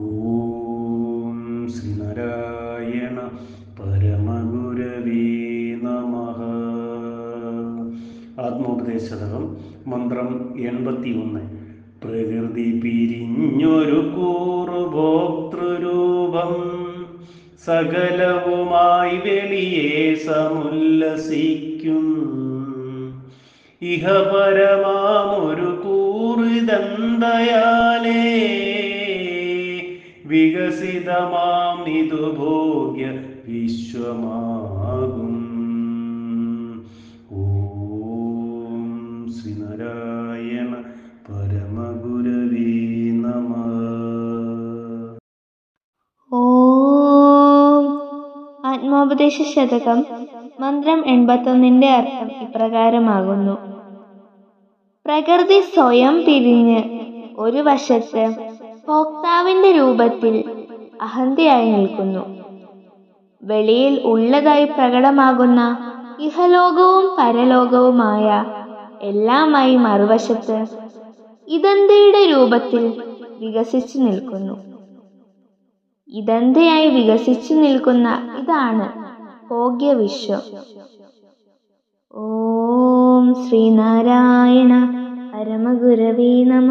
ഓം ശ്രീനാരായണ പരമഗുരവേ നമ. ആത്മോപദേശതകം മന്ത്രം എൺപത്തി ഒന്ന് പ്രകൃതി പിരിഞ്ഞൊരു കൂറുഭോക്തൃരൂപം സകലവുമായി വെളിയെ സമുല്ലസിക്കും. ഇഹപരമാമൊരു കൂറിതന്തയാലേ വികസിതമാം ഇതു ഭോഗ്യ വിശ്വമാകും. ഓം ശ്രീനാരായണ പരമഗുരവേ നമ. ഓം ആത്മോപദേശ ശതകം മന്ത്രം എൺപത്തൊന്നിന്റെ അർത്ഥം ഇപ്രകാരമാകുന്നു. പ്രകൃതി സ്വയം പിരിഞ്ഞ് ഒരു വശത്ത് ഭോക്താവിന്റെ രൂപത്തിൽ അഹന്തയായി നിൽക്കുന്നു. വെളിയിൽ ഉള്ളതായി പ്രകടമാകുന്ന ഇഹലോകവും പരലോകവുമായ എല്ലാമായി മറുവശത്ത് ഇതന്തയുടെ രൂപത്തിൽ വികസിച്ചു നിൽക്കുന്നു. ഇതന്തയായി വികസിച്ചു നിൽക്കുന്ന ഇതാണ് ഭോഗ്യവിശ്വം. ഓം ശ്രീനാരായണ പരമഗുരവേ നമ.